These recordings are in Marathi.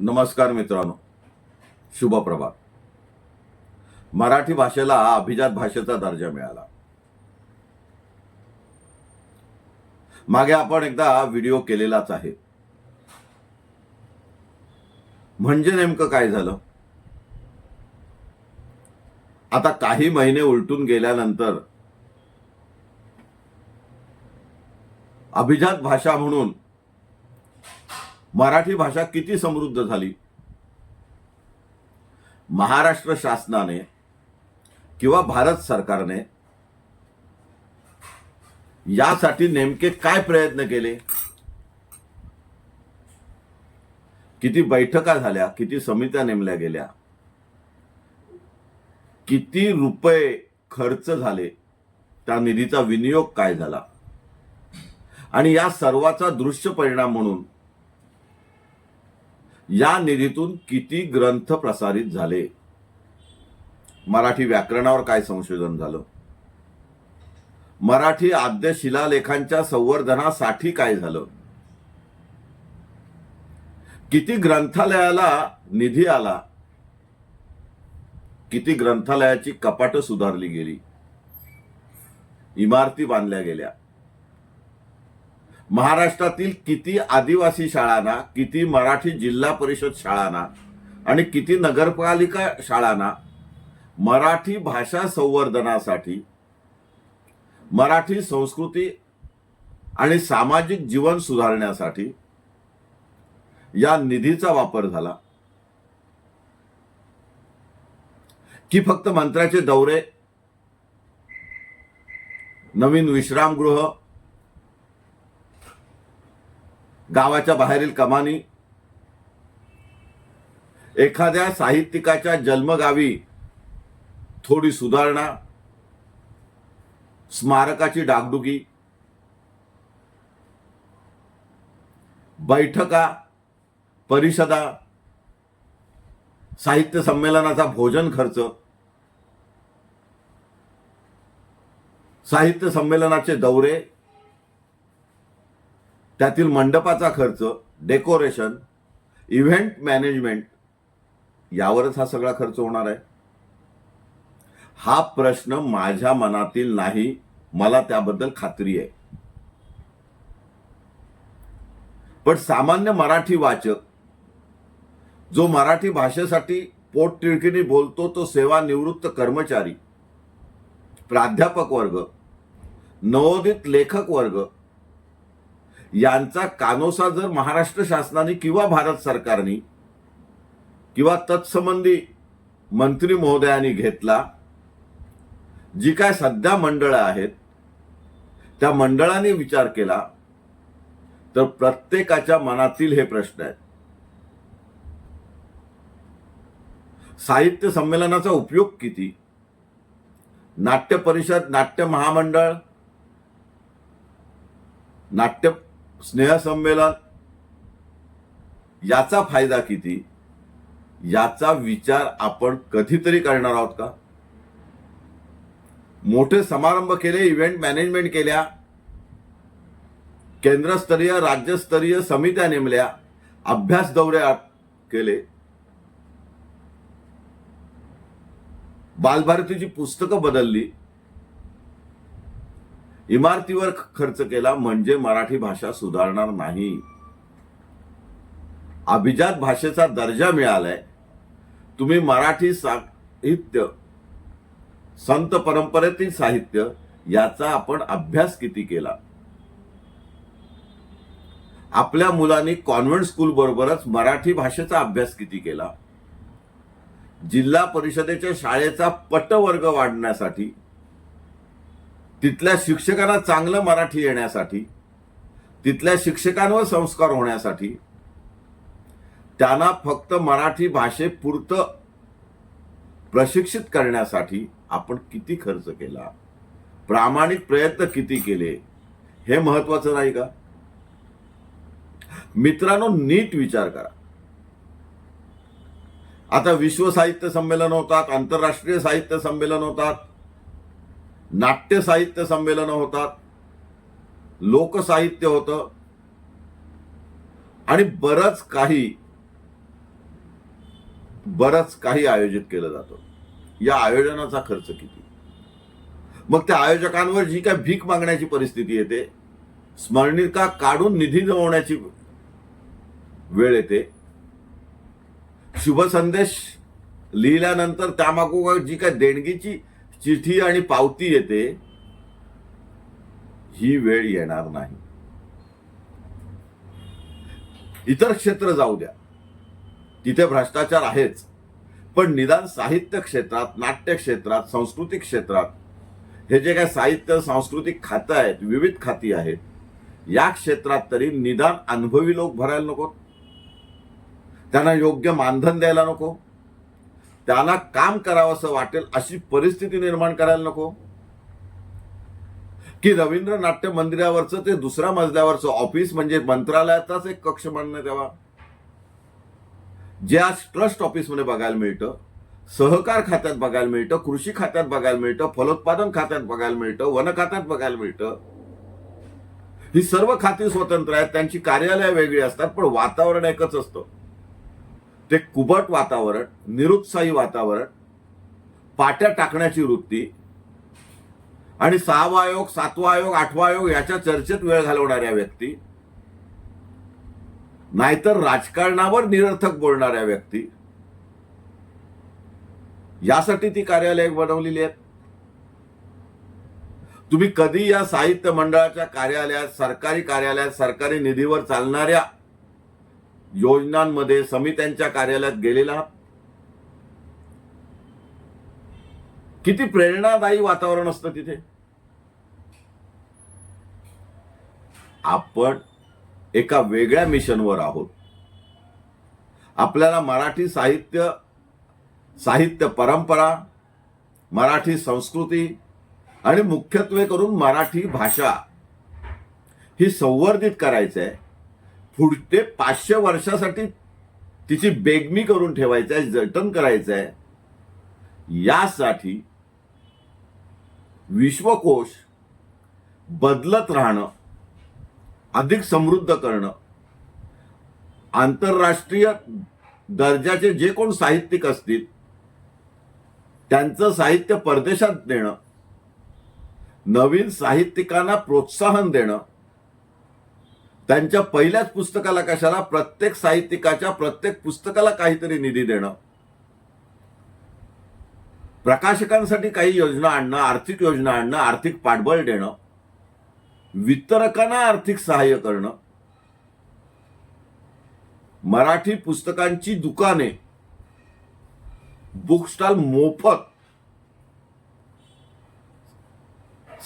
नमस्कार मित्रांनो. शुभ प्रभात मराठी भाषेला अभिजात भाषेचा दर्जा मिळाला. मागे आपण एकदा व्हिडिओ केलेलाच आहे. म्हणजे नेमकं काय झालं? आता काही महिने उलटून गेल्यानंतर अभिजात भाषा म्हणून मराठी भाषा किती समृद्ध झाली? महाराष्ट्र शासनाने किंवा भारत सरकारने यासाठी नेमके काय प्रयत्न केले? किती बैठका झाल्या किती समित्या नेमल्या गेल्या? किती रुपये खर्च झाले? त्या निधीचा विनियोग काय झाला? आणि या सर्वाचा दृश्य परिणाम म्हणून या निधीतून किती ग्रंथ प्रसारित झाले? मराठी व्याकरणावर काय संशोधन झालं? मराठी आद्य शिलालेखांच्या संवर्धनासाठी काय झालं? किती ग्रंथालयाला निधी आला? किती ग्रंथालयाची कपाट सुधारली गेली? इमारती बांधल्या गेल्या? महाराष्ट्रातील किती आदिवासी शाळांना किती मराठी जिल्हा परिषद शाळांना आणि किती नगरपालिका शाळांना मराठी भाषा संवर्धनासाठी मराठी संस्कृती आणि सामाजिक जीवन सुधारण्यासाठी या निधीचा वापर झाला. की फक्त मंत्र्याचे दौरे नवीन विश्रामगृह गावाच्या बाहेरील कमानी. एखाद्या साहित्यिकाच्या जन्मगावी थोडी सुधारणा. स्मारकाची डागडुगी. बैठका परिषदा. साहित्य संमेलनाचा भोजन खर्च. साहित्य संमेलनाचे दौरे. त्यातील मंडपाचा खर्च डेकोरेशन इव्हेंट मॅनेजमेंट यावरच हा सगळा खर्च होणार आहे. हा प्रश्न माझ्या मनातील नाही मला त्याबद्दल खात्री आहे. पण सामान्य मराठी वाचक जो मराठी भाषेसाठी पोटतिळकीने बोलतो तो सेवानिवृत्त कर्मचारी प्राध्यापक वर्ग नवोदित लेखक वर्ग यांचा कानोसा जर महाराष्ट्र शासनाने किंवा भारत सरकारने किंवा तत्संबंधी मंत्री महोदयांनी घेतला जी काय सध्या मंडळं आहेत त्या मंडळाने विचार केला तर प्रत्येकाच्या मनातील हे प्रश्न आहेत. साहित्य संमेलनाचा उपयोग किती? नाट्य परिषद नाट्य महामंडळ नाट्य स्नेहसंमेलन याचा फायदा किती? याचा विचार आपण कधीतरी करणार आहोत का? मोठे समारंभ केले इव्हेंट मॅनेजमेंट केल्या केंद्रस्तरीय राज्यस्तरीय समित्या नेमल्या अभ्यास दौरे केले. बालभारतीची पुस्तकं बदलली. इमारतीवर खर्च केला म्हणजे मराठी भाषा सुधारणार नाही. अभिजात भाषेचा दर्जा मिळालाय. तुम्ही मराठी साहित्य संत परंपरेतील साहित्य याचा आपण अभ्यास किती केला? आपल्या मुलांनी कॉन्व्हेंट स्कूल बरोबरच मराठी भाषेचा अभ्यास किती केला? जिल्हा परिषदेच्या शाळेचा पटवर्ग वाढण्यासाठी तिथल्या शिक्षकांना चांगलं मराठी येण्यासाठी तिथल्या शिक्षकांवर संस्कार होण्यासाठी त्यांना फक्त मराठी भाषेपुरतं प्रशिक्षित करण्यासाठी आपण किती खर्च केला? प्रामाणिक प्रयत्न किती केले? हे महत्वाचं नाही का? मित्रांनो नीट विचार करा. आता विश्व साहित्य संमेलन होतात आंतरराष्ट्रीय साहित्य संमेलन होतात नाट्य साहित्य संमेलन होतात लोकसाहित्य होतं आणि बरंच काही बरंच काही आयोजित केलं जातं. या आयोजनाचा खर्च किती? मग त्या आयोजकांवर जी काय भीक मागण्याची परिस्थिती येते स्मरणिका काढून निधी जमवण्याची वेळ येते शुभ संदेश लिहिल्यानंतर त्यामागोमाग जी काय देणगीची चिठी आणि पावती येते ही वेळ येणार नाही. इतर क्षेत्र जाऊ द्या. तिथे भ्रष्टाचार आहेच पण निदान साहित्य क्षेत्रात नाट्य क्षेत्रात सांस्कृतिक क्षेत्रात हे जे काय साहित्य सांस्कृतिक खातं आहेत विविध खाती आहेत या क्षेत्रात तरी निदान अनुभवी लोक भरायला नको. त्यांना योग्य मानधन द्यायला नको. त्यांना काम करावं असं वाटेल अशी परिस्थिती निर्माण करायला नको. की रवींद्र नाट्य मंदिरावरचं ते दुसऱ्या मजल्यावरचं ऑफिस म्हणजे मंत्रालयाचाच एक कक्ष मानण्यात यावा जे आज ट्रस्ट ऑफिसमध्ये बघायला मिळतं सहकार खात्यात बघायला मिळतं कृषी खात्यात बघायला मिळतं फलोत्पादन खात्यात बघायला मिळतं वन खात्यात बघायला मिळतं. ही सर्व खाती स्वतंत्र आहेत त्यांची कार्यालय वेगळी असतात पण वातावरण एकच असतं. ते कुबट वातावरण निरुत्साही वातावरण पाट्या टाकण्याची वृत्ती आणि सहावा आयोग सातवा आयोग आठवा आयोग याच्या चर्चेत वेळ घालवणाऱ्या व्यक्ती नाहीतर राजकारणावर निरर्थक बोलणाऱ्या व्यक्ती यासाठी ती कार्यालय बनवलेली आहेत. तुम्ही कधी या साहित्य मंडळाच्या कार्यालयात सरकारी कार्यालयात सरकारी निधीवर चालणाऱ्या योजनांमध्ये समित्यांच्या कार्यालयात गेलेला. किती प्रेरणादायी वातावरण असतं तिथे. आपण एका वेगळ्या मिशनवर आहोत. आपल्याला मराठी साहित्य साहित्य परंपरा मराठी संस्कृती आणि मुख्यत्वे करून मराठी भाषा ही संवर्धित करायचं आहे पुढचे पाचशे वर्षासाठी तिची बेगमी करून ठेवायचं आहे जतन करायचं आहे. यासाठी विश्वकोश बदलत राहणं अधिक समृद्ध करणं आंतरराष्ट्रीय दर्जाचे जे कोण साहित्यिक असतील त्यांचं साहित्य परदेशात देणं नवीन साहित्यिकांना प्रोत्साहन देणं त्यांच्या पहिल्याच पुस्तकाला कशाला? प्रत्येक साहित्यिकाच्या प्रत्येक पुस्तकाला काहीतरी निधी देणं. प्रकाशकांसाठी काही योजना आणणं आर्थिक योजना आणणं आर्थिक पाठबळ देणं वितरकांना आर्थिक सहाय्य करणं. मराठी पुस्तकांची दुकाने बुक स्टॉल मोफत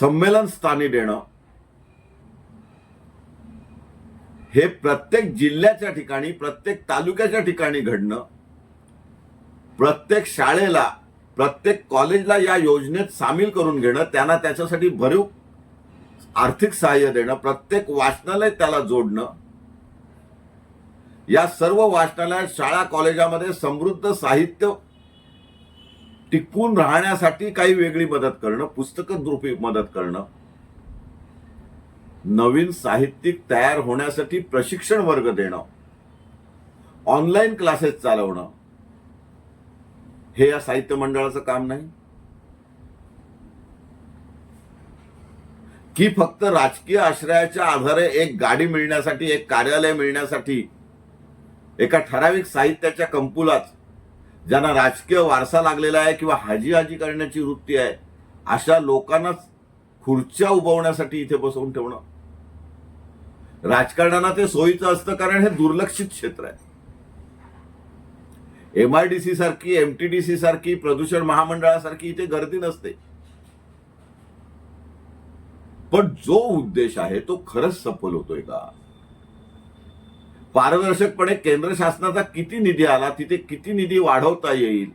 संमेलन स्थानी देणं. हे प्रत्येक जिल्ह्याच्या ठिकाणी प्रत्येक तालुक्याच्या ठिकाणी घडणं प्रत्येक शाळेला प्रत्येक कॉलेजला या योजनेत सामील करून घेणं त्यांना त्याच्यासाठी भरीव आर्थिक सहाय्य देणं प्रत्येक वाचनालय त्याला जोडणं या सर्व वाचनालयात शाळा कॉलेजामध्ये समृद्ध साहित्य टिकून राहण्यासाठी काही वेगळी मदत करणं पुस्तकद्रुपी मदत करणं नवीन साहित्यिक तयार होण्यासाठी प्रशिक्षण वर्ग देणं ऑनलाईन क्लासेस चालवणं हे या साहित्य मंडळाचं काम नाही. की फक्त राजकीय आश्रयाच्या आधारे एक गाडी मिळण्यासाठी एक कार्यालय मिळण्यासाठी एका ठराविक साहित्याच्या कंपुलाच ज्यांना राजकीय वारसा लागलेला आहे किंवा हाजी हाजी करण्याची वृत्ती आहे अशा लोकांनाच खुर्च्या उभवण्यासाठी इथे बसवून ठेवणं. राजकारणाला ते सोयीचं असतं कारण हे दुर्लक्षित क्षेत्र आहे. एमआयडीसी सारखी एमटीडीसी सारखी प्रदूषण महामंडळासारखी इथे गर्दी नसते. पण जो उद्देश आहे तो खरंच सफल होतोय का? पारदर्शकपणे केंद्र शासनाचा किती निधी आला तिथे किती निधी वाढवता येईल?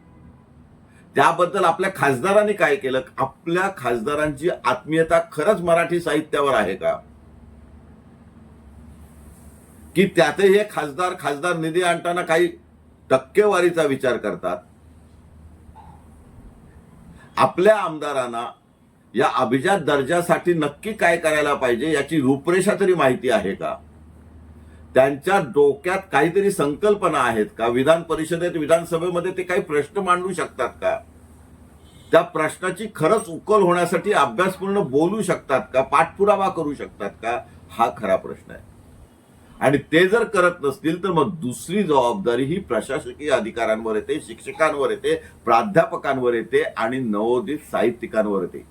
त्याबद्दल आपल्या खासदारांनी काय केलं? आपल्या खासदारांची आत्मीयता खरंच मराठी साहित्यावर आहे का? की त्यातही हे खासदार खासदार निधी आणताना काही टक्केवारीचा विचार करतात? आपल्या आमदारांना या अभिजात दर्जासाठी नक्की काय करायला पाहिजे याची रूपरेषा तरी माहिती आहे का? त्यांच्या डोक्यात काहीतरी संकल्पना आहेत का? विधान परिषदेत विधानसभेमध्ये ते काही प्रश्न मांडू शकतात का? त्या प्रश्नाची खरंच उकल होण्यासाठी अभ्यासपूर्ण बोलू शकतात का? पाठपुरावा करू शकतात का? हा खरा प्रश्न आहे. आणि ते जर करत नसतील तर मग दुसरी जबाबदारी ही प्रशासकीय अधिकाऱ्यांवर येते शिक्षकांवर येते प्राध्यापकांवर येते आणि नवोदित साहित्यिकांवर येते.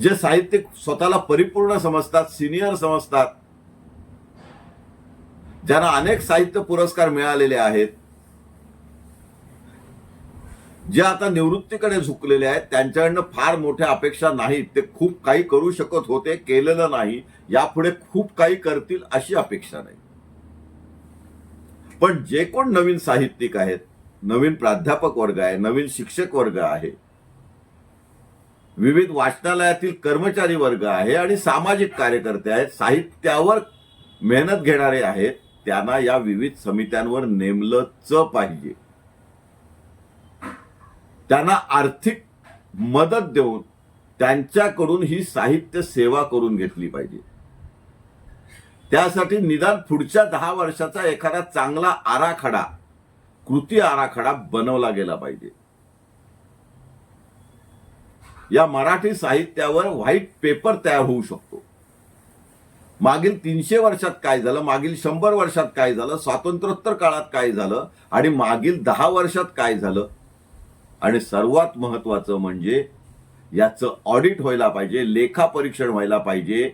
जे साहित्यिक स्वतःला परिपूर्ण समजतात सिनियर समजतात ज्यांना अनेक साहित्य पुरस्कार मिळालेले आहेत जे आता निवृत्तीकडे झुकलेले आहेत त्यांच्याकडनं फार मोठ्या अपेक्षा नाहीत. ते खूप काही करू शकत होते केलेलं नाही. यापुढे खूप काही करतील अशी अपेक्षा नाही. पण जे कोण नवीन साहित्यिक आहेत नवीन प्राध्यापक वर्ग आहे नवीन शिक्षक वर्ग आहे विविध वाचनालयातील कर्मचारी वर्ग आहे आणि सामाजिक कार्यकर्ते आहेत साहित्यावर मेहनत घेणारे आहेत त्यांना या विविध समित्यांवर नेमलंच पाहिजे. त्यांना आर्थिक मदत देऊन त्यांच्याकडून ही साहित्य सेवा करून घेतली पाहिजे. त्यासाठी निदान पुढच्या दहा वर्षाचा एखादा चांगला आराखडा कृती आराखडा बनवला गेला पाहिजे. या मराठी साहित्यावर व्हाईट पेपर तयार होऊ शकतो. मागील तीनशे वर्षात काय झालं मागील शंभर वर्षात काय झालं स्वातंत्र्योत्तर काळात काय झालं आणि मागील दहा वर्षात काय झालं आणि सर्वात महत्वाचं म्हणजे याचं ऑडिट व्हायला पाहिजे लेखापरीक्षण व्हायला पाहिजे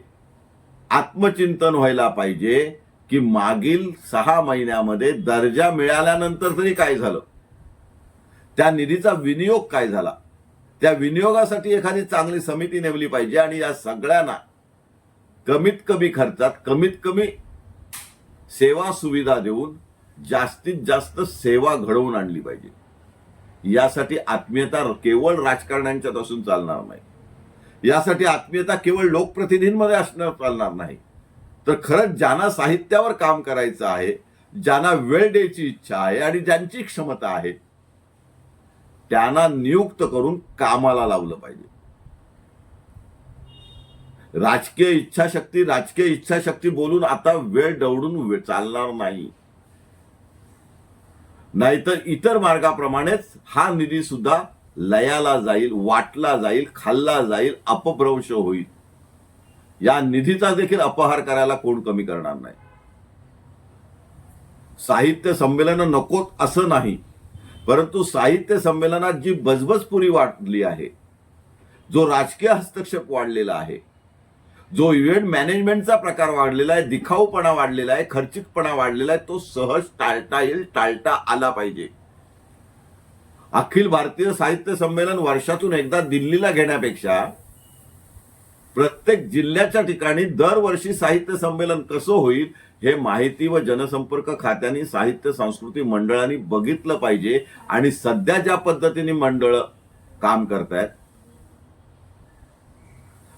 आत्मचिंतन व्हायला पाहिजे की मागील सहा महिन्यामध्ये दर्जा मिळाल्यानंतर तरी काय झालं? त्या निधीचा विनियोग काय झाला? त्या विनियोगासाठी एखादी चांगली समिती नेमली पाहिजे आणि या सगळ्यांना कमीत कमी खर्चात कमीत कमी सेवा सुविधा देऊन जास्तीत जास्त सेवा घडवून आणली पाहिजे. यासाठी आत्मीयता केवळ राजकारण्यांच्यात असून चालणार नाही. यासाठी आत्मीयता केवळ लोकप्रतिनिधींमध्ये असणं चालणार नाही. तर खरंच ज्यांना साहित्यावर काम करायचं आहे ज्यांना वेळ द्यायची इच्छा आहे आणि ज्यांची क्षमता आहे त्यांना नियुक्त करून कामाला लावलं पाहिजे. राजकीय इच्छाशक्ती राजकीय इच्छाशक्ती बोलून आता वेळ दवडून वे- चालणार नाही. नाहीतर इतर मार्गाप्रमाणेच हा निधी सुद्धा लयाला जाईल वाटला जाईल खाल्ला जाईल अपभ्रंश होईल. या निधीचा देखील अपहार करायला कोण कमी करणार नाही. साहित्य संमेलन नकोत असं नाही परंतु साहित्य संमेलनात जी बजबजपुरी वाढली आहे जो राजकीय हस्तक्षेप वाढलेला आहे जो इव्हेंट मॅनेजमेंटचा प्रकार वाढलेला आहे दिखाऊपणा वाढलेला आहे खर्चिकपणा वाढलेला आहे तो सहज टाळता येईल टाळता आला पाहिजे. अखिल भारतीय साहित्य संमेलन वर्षातून एकदा दिल्लीला घेण्यापेक्षा प्रत्येक जिल्ह्याच्या ठिकाणी दरवर्षी साहित्य संमेलन कसं होईल हे माहिती व जनसंपर्क खात्याने साहित्य संस्कृती मंडळांनी बघितलं पाहिजे आणि सध्या ज्या पद्धतीने मंडळ काम करतायत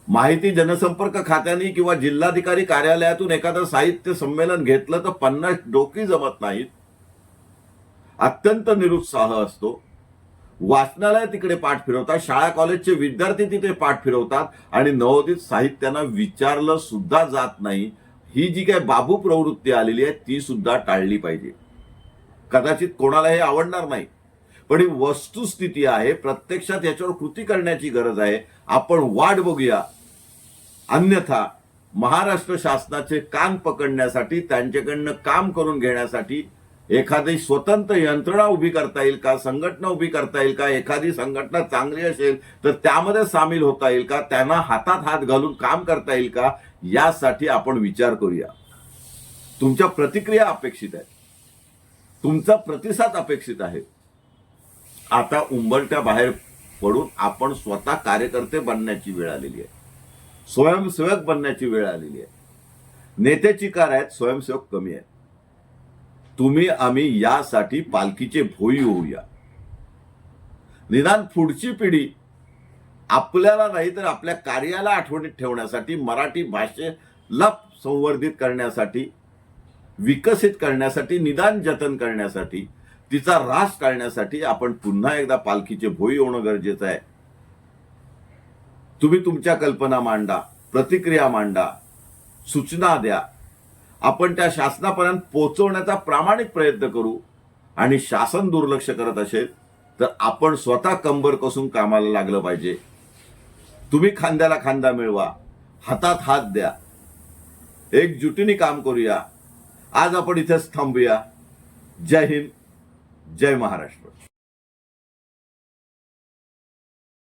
माहिती जनसंपर्क खात्याने किंवा जिल्हाधिकारी कार्यालयातून एखादं साहित्य संमेलन घेतलं तर पन्नास डोकी जमत नाहीत. अत्यंत निरुत्साह असतो. वाचनालय तिकडे पाठ फिरवतात शाळा कॉलेजचे विद्यार्थी तिथे पाठ फिरवतात आणि नवोदित साहित्यांना विचारलं सुद्धा जात नाही. ही जी काही बाबू प्रवृत्ती आलेली आहे ती सुद्धा टाळली पाहिजे. कदाचित कोणाला हे आवडणार नाही. पण ही वस्तुस्थिती आहे प्रत्यक्षात याच्यावर कृती करण्याची गरज आहे. आपण वाट बघूया. अन्यथा महाराष्ट्र शासनाचे कान पकडण्यासाठी त्यांच्याकडनं काम करून घेण्यासाठी एखादी स्वतंत्र यंत्रणा उभी करता येईल का? संघटना उभी करता येईल का? एखादी संघटना चांगली असेल तर त्यामध्ये सामील होता येईल का? त्यांना हातात हात घालून काम करता येईल का? यासाठी आपण विचार करूया. तुमच्या प्रतिक्रिया अपेक्षित आहेत. तुमचा प्रतिसाद अपेक्षित आहे. आता उंबरट्या बाहेर पडून आपण स्वतः कार्यकर्ते बनण्याची वेळ आलेली आहे. स्वयंसेवक बनण्याची वेळ आलेली आहे. नेते चिकार आहेत स्वयंसेवक कमी आहेत. तुम्ही आम्ही यासाठी पालखीचे भोई होऊया. निदान पुढची पिढी आपल्याला नाही तर आपल्या कार्याला आठवणीत ठेवण्यासाठी मराठी भाषेला संवर्धित करण्यासाठी विकसित करण्यासाठी निदान जतन करण्यासाठी तिचा ऱ्हास टाळण्यासाठी आपण पुन्हा एकदा पालखीचे भोई होणं गरजेचं आहे. तुम्ही तुमच्या कल्पना मांडा प्रतिक्रिया मांडा सूचना द्या. आपण त्या शासनापर्यंत पोहोचवण्याचा प्रामाणिक प्रयत्न करू आणि शासन दुर्लक्ष करत असेल तर आपण स्वतः कंबर कसून कामाला लागलं पाहिजे. तुम्ही खांद्याला खांदा मिळवा हातात हात द्या. एकजुटीने काम करूया. आज आपण इथेच थांबूया. जय हिंद. जय महाराष्ट्र.